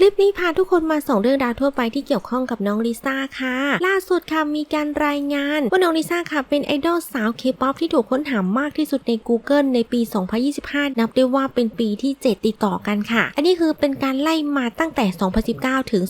คลิปนี้พาทุกคนมาส่งเรื่องราวทั่วไปที่เกี่ยวข้องกับน้องลิซ่าค่ะ ล่าสุดค่ะมีการรายงานว่าน้องลิซ่าค่ะเป็นไอดอลสาวเคป๊อปที่ถูกค้นหามากที่สุดใน Google ในปี 2025 นับได้ว่าเป็นปีที่ 7 ติดต่อกันค่ะ อันนี้คือเป็นการไล่มาตั้งแต่ 2019 ถึง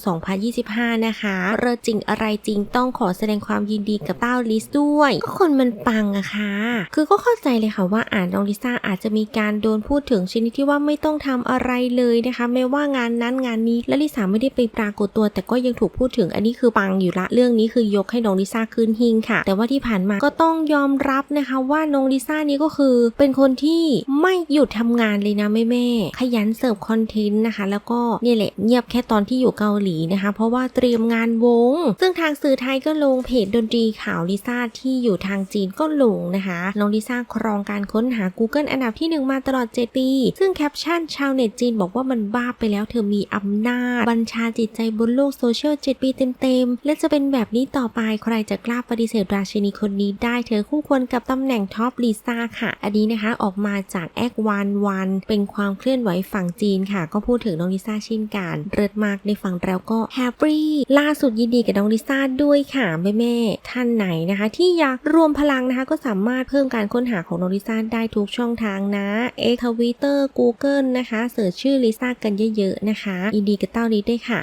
2025 นะคะเรอจริงอะไรจริงต้องขอแสดงความยินดีกับเต้าลิสด้วยก็คนมันปังอะค่ะ คือก็เข้าใจเลยค่ะว่าอ่านน้องลิซ่าอาจจะมีการโดนพูดถึงชนิดที่ว่าไม่ต้องทำอะไรเลยนะคะ ไม่ว่างานนั้นงานนี้และลิซ่าไม่ได้ไปปรากฏตัว แต่ก็ยังถูกพูดถึงอันนี้คือปังอยู่ละเรื่องนี้คือยกให้น้องลิซ่าขึ้นหิงค่ะ แต่ว่าที่ผ่านมาก็ต้องยอมรับนะคะว่าน้องลิซ่านี้ก็คือเป็นคนที่ไม่หยุดทำงานเลยนะแม่แม่ๆขยันเสิร์ฟคอนเทนต์นะคะ แล้วก็เนี่ยแหละเงียบแค่ตอนที่อยู่เกาหลีนะคะ เพราะว่าเตรียมงานวง ซึ่งทางสื่อไทยก็ลงเพจดนตรีข่าวลิซ่าที่อยู่ทางจีนก็ลงนะคะน้องลิซ่าครองการค้นหา Google อันดับที่หนึ่งมาตลอด 7 ปี ซึ่งแคปชั่นชาวเน็ตจีนบอกว่ามันบ้าไปแล้วเธอมีอำนาจบัญชาจิตใจบนโลกโซเชียล7ปีเต็มๆ และจะเป็นแบบนี้ต่อไปใครจะกล้าปฏิเสธราชินีคนนี้ได้เธอคู่ควรกับตำแหน่งท็อปลิซ่าค่ะ อันนี้นะคะออกมาจากแอควันวันเป็นความเคลื่อนไหวฝั่งจีนค่ะ ก็พูดถึงน้องลิซ่าเช่นกันเริดมากในฝั่งเราก็แฮปปี้ล่าสุดยินดีกับน้องลิซ่าด้วยค่ะแม่แม่ๆท่านไหนนะคะ ที่อยากรวมพลังนะคะ ก็สามารถเพิ่มการค้นหาของน้องลิซ่าได้ทุกช่องทางนะ X Twitter Google นะคะเสิร์ชชื่อลิซ่ากันเยอะๆนะคะยินดีกับเต้านี้ด้วยค่ะ